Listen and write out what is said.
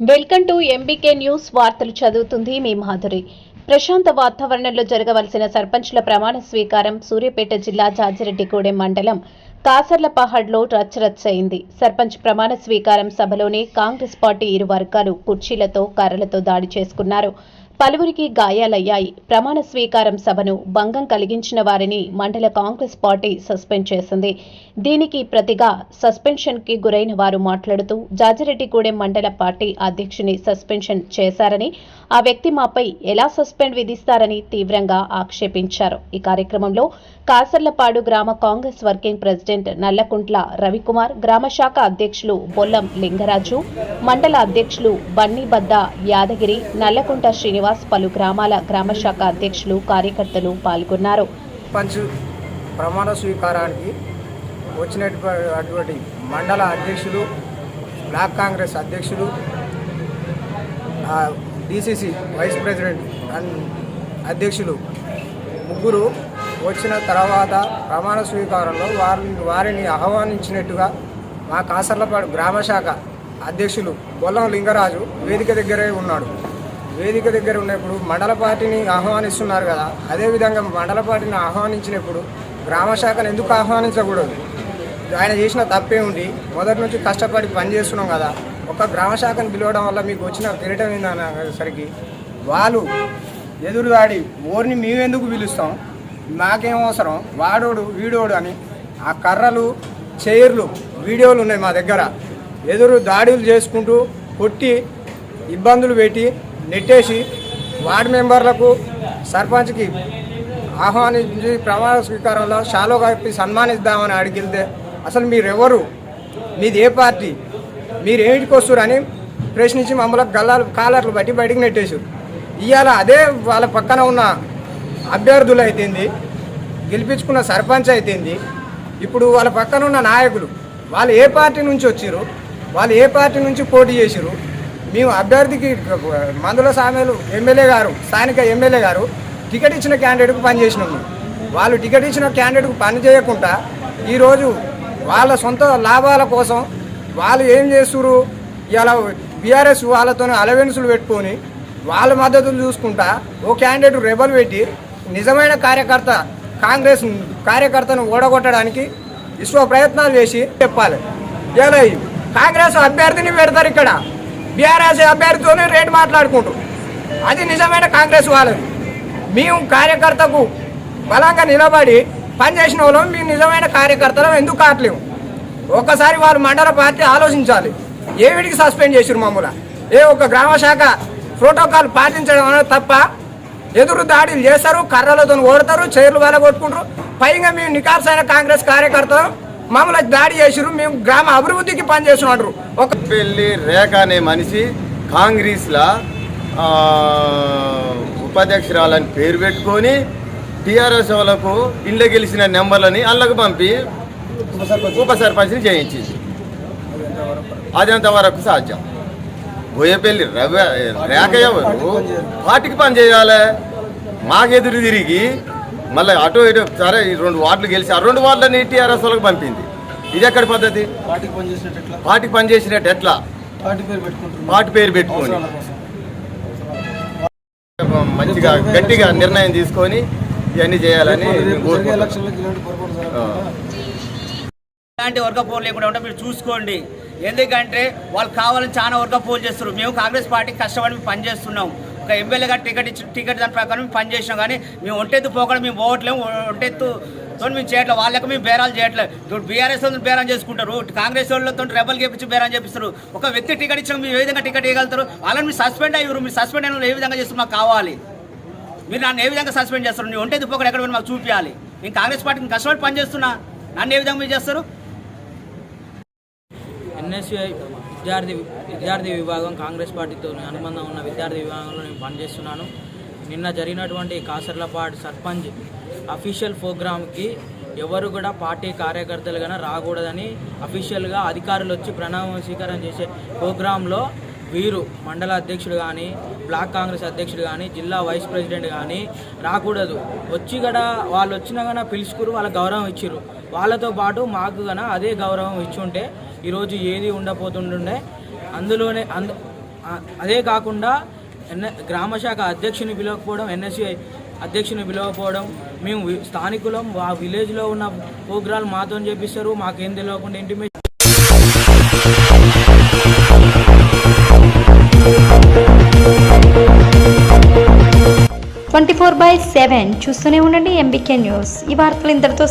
Welcome to MBK news వార్తలు చదువుతుంది మీ మాధురి. ప్రశాంత వాతావరణంలో జరగవలసిన సర్పంచ్ల ప్రమాణ స్వీకారం సూర్యాపేట జిల్లా జాజిరెడ్డిగూడెం మండలం కాసర్లపహాడ్లో రచ్చరచ్చయింది. సర్పంచ్ ప్రమాణ స్వీకారం సభలోనే కాంగ్రెస్ పార్టీ ఇరు వర్గాలు కుర్చీలతో కర్రలతో దాడి చేసుకున్నారు. పలువురికి గాయాలయ్యాయి. ప్రమాణ స్వీకారం సభను భంగం కలిగించిన వారిని మండల కాంగ్రెస్ పార్టీ సస్పెండ్ చేసింది. దీనికి ప్రతిగా సస్పెన్షన్కి గురైన వారు మాట్లాడుతూ జాజిరెడ్డిగూడెం మండల పార్టీ అధ్యక్షుని సస్పెన్షన్ చేశారని ఆ వ్యక్తి మాపై ఎలా సస్పెండ్ విధిస్తారని తీవ్రంగా ఆక్షేపించారు. ఈ కార్యక్రమంలో కాసర్లపాడు గ్రామ కాంగ్రెస్ వర్కింగ్ ప్రెసిడెంట్ నల్లకుంట్ల రవికుమార్ గ్రామ శాఖ అధ్యక్షులు బొల్లం లింగరాజు మండల అధ్యక్షులు బన్నీబద్ద యాదగిరి నల్లకుంట శ్రీనివాస్ పలు గ్రామాల గ్రామ శాఖ అధ్యక్షులు కార్యకర్తలు పాల్గొన్నారు. పంచ్ ప్రమాణ స్వీకారానికి వచ్చినటువంటి మండల అధ్యక్షులు బ్లాక్ కాంగ్రెస్ అధ్యక్షులు డిసిసి వైస్ ప్రెసిడెంట్ అండ్ అధ్యక్షులు ముగ్గురు వచ్చిన తర్వాత ప్రమాణ స్వీకారంలో వారిని వారిని ఆహ్వానించినట్టుగా మా కాసర్లపాడు గ్రామ శాఖ అధ్యక్షులు బొల్లం లింగరాజు వేదిక దగ్గరే ఉన్నాడు. వేదిక దగ్గర ఉన్నప్పుడు మండల పార్టీని ఆహ్వానిస్తున్నారు కదా. అదేవిధంగా మండల పార్టీని ఆహ్వానించినప్పుడు గ్రామ శాఖను ఎందుకు ఆహ్వానించకూడదు? ఆయన చేసిన తప్పే ఉండి మొదటి నుంచి కష్టపడి పని చేస్తున్నాం కదా. ఒక గ్రామ శాఖను పిలవడం వల్ల మీకు వచ్చిన కిరీటం ఏందనేసరికి వాళ్ళు ఎదురుదాడి ఓరిని మేమెందుకు పిలుస్తాం? మాకేం అవసరం? వాడోడు వీడోడు అని ఆ కర్రలు చైర్లు వీడియోలు ఉన్నాయి మా దగ్గర. ఎదురు దాడులు చేసుకుంటూ కొట్టి ఇబ్బందులు పెట్టి నెట్టేసి వార్డు మెంబర్లకు సర్పంచ్కి ఆహ్వానించి ప్రమాణ స్వీకారంలో షాలో కప్పి సన్మానిద్దామని అడిగితే అసలు మీరెవరు? మీది ఏ పార్టీ? మీరు ఏమిటికి ప్రశ్నించి మమ్మల్ని గల్లాలు కాలర్లు బట్టి బయటికి నెట్టేశారు. ఇవాళ అదే వాళ్ళ పక్కన ఉన్న అభ్యర్థులు అయితేంది గెలిపించుకున్న సర్పంచ్ అయితేంది ఇప్పుడు వాళ్ళ పక్కన ఉన్న నాయకులు వాళ్ళు ఏ పార్టీ నుంచి వచ్చారు వాళ్ళు ఏ పార్టీ నుంచి పోటీ చేసిరు మేము అభ్యర్థికి మందుల సామెలు ఎమ్మెల్యే గారు స్థానిక ఎమ్మెల్యే గారు టికెట్ ఇచ్చిన క్యాండిడేట్కు పనిచేసినాం వాళ్ళు టికెట్ ఇచ్చిన క్యాండిడేట్కు పని చేయకుండా ఈరోజు వాళ్ళ సొంత లాభాల కోసం వాళ్ళు ఏం చేస్తున్నారు ఇలా బీఆర్ఎస్ వాళ్ళతో అలవెన్సులు పెట్టుకొని వాళ్ళ మద్దతులు చూసుకుంటా ఓ క్యాండిడేట్ రెబల్ పెట్టి నిజమైన కార్యకర్త కాంగ్రెస్ కార్యకర్తను ఓడగొట్టడానికి విశ్వ ప్రయత్నాలు చేసి చెప్పాలి. ఇలా కాంగ్రెస్ అభ్యర్థిని పెడతారు ఇక్కడ. బీఆర్ఎస్ అభ్యర్థితోనే రేటు మాట్లాడుకుంటూ. అది నిజమైన కాంగ్రెస్ వాళ్ళది. మేము కార్యకర్తకు బలంగా నిలబడి పనిచేసిన వాళ్ళం మేము నిజమైన కార్యకర్తలం ఎందుకు కావట్లేము? ఒక్కసారి వాళ్ళు మండల పార్టీ ఆలోచించాలి. ఏవిడికి సస్పెండ్ చేసారు మామూలు ఏ ఒక గ్రామ శాఖ ప్రోటోకాల్ పాటించడం అనేది తప్ప ఎదురు దాడులు చేస్తారు కర్రలతో ఓడతారు చైర్లు వేల కొట్టుకుంటారు పైగా మేము నికార్సైన కాంగ్రెస్ కార్యకర్తలు. మమ్మల్ని దాడి చేసిరు మేము గ్రామ అభివృద్ధికి పనిచేస్తున్నారు ఒక పెళ్ళి రేఖ అనే మనిషి కాంగ్రెస్లా ఉపాధ్యక్షురాలని పేరు పెట్టుకొని టీఆర్ఎస్ వాళ్ళకు ఇంట్లో గెలిచిన నెంబర్లని అల్లకు పంపి ఉప సర్పంచ్ని చేయించింది. అది అంతవరకు సాధ్యం? బోయపల్లి రవి రేఖ ఎవరు? పార్టీకి పని చేయాలి. మాకెదురు తిరిగి మళ్ళీ అటు ఇటు సరే ఈ రెండు వార్డులు గెలిచి ఆ రెండు వార్డులని టీఆర్ఎస్ వాళ్ళకి పంపింది. ఇది ఎక్కడి పద్ధతి? పార్టీకి పనిచేసినట్టు ఎట్లా? పార్టీ పేరు పార్టీ పెట్టుకొని. మంచిగా గట్టిగా నిర్ణయం తీసుకొని ఇవన్నీ చేయాలని ఇలాంటి వర్గ పోలు లేకుండా ఉంటే మీరు చూసుకోండి. ఎందుకంటే వాళ్ళు కావాలని చాలా వర్గ పోలు చేస్తారు మేము కాంగ్రెస్ పార్టీ కష్టపడి మేము పనిచేస్తున్నాం. ఒక ఎమ్మెల్యే గారు టికెట్ ఇచ్చి టికెట్ దాని ప్రకారం మేము పనిచేసినాం కానీ మేము ఒంటెత్తు పోకుండా మేము పోవట్లేము ఒంటెత్తు తో మేము చేయట్లేదు. వాళ్ళకి మేము బేరాలు చేయట్లేదు. ఇప్పుడు బీఆర్ఎస్ వాళ్ళు బేరం చేసుకుంటారు కాంగ్రెస్ వాళ్ళతో రెబల్ చేపించి బేరం చేపిస్తారు. ఒక వ్యక్తి టికెట్ ఇచ్చిన మీరు ఏ విధంగా టికెట్ ఇవ్వగలుగుతారు వాళ్ళని మీరు సస్పెండ్ అయ్యారు మీరు సస్పెండ్ అయిన వాళ్ళు ఏ విధంగా చేస్తారు మాకు కావాలి. మీరు నన్ను ఏ విధంగా సస్పెండ్ చేస్తారు? నీ ఒంటెత్తు పోకుండా ఎక్కడ మాకు చూపించాలి నేను కాంగ్రెస్ పార్టీకి కష్టపడి పనిచేస్తున్నా నన్ను ఏ విధంగా మీరు చేస్తారు? ఎన్ఎస్యూఐ విద్యార్థి విద్యార్థి విభాగం కాంగ్రెస్ పార్టీతో అనుబంధం ఉన్న విద్యార్థి విభాగంలో నేను పనిచేస్తున్నాను. నిన్న జరిగినటువంటి కాసర్లపాటు సర్పంచ్ అఫీషియల్ ప్రోగ్రామ్కి ఎవరు కూడా పార్టీ కార్యకర్తలు కానీ రాకూడదని అఫీషియల్గా అధికారులు వచ్చి ప్రణామ స్వీకారం చేసే ప్రోగ్రాంలో వీరు మండల అధ్యక్షుడు కానీ బ్లాక్ కాంగ్రెస్ అధ్యక్షుడు కానీ జిల్లా వైస్ ప్రెసిడెంట్ కానీ రాకూడదు. వచ్చి కూడా వాళ్ళు వచ్చినా కానీ పిలుచుకురు వాళ్ళ గౌరవం ఇచ్చిర్రు. వాళ్ళతో పాటు మాకు గన అదే గౌరవం ఇచ్చి ఉంటే ఈరోజు ఏది ఉండబోతుండే అందులోనే అందు అదే కాకుండా ఎన్ గ్రామ శాఖ అధ్యక్షుని పిలవకపోవడం ఎన్ఎస్సి అధ్యక్షుని పిలవకపోవడం మేము స్థానికులం ఆ విలేజ్లో ఉన్న ప్రోగ్రాలు మాతో చేపిస్తారు మాకేం తెలియకుండా intimation twenty four by seven చూస్తూనే ఉండండి ఎంబీకే న్యూస్. ఈ వార్తలు ఇంతటితో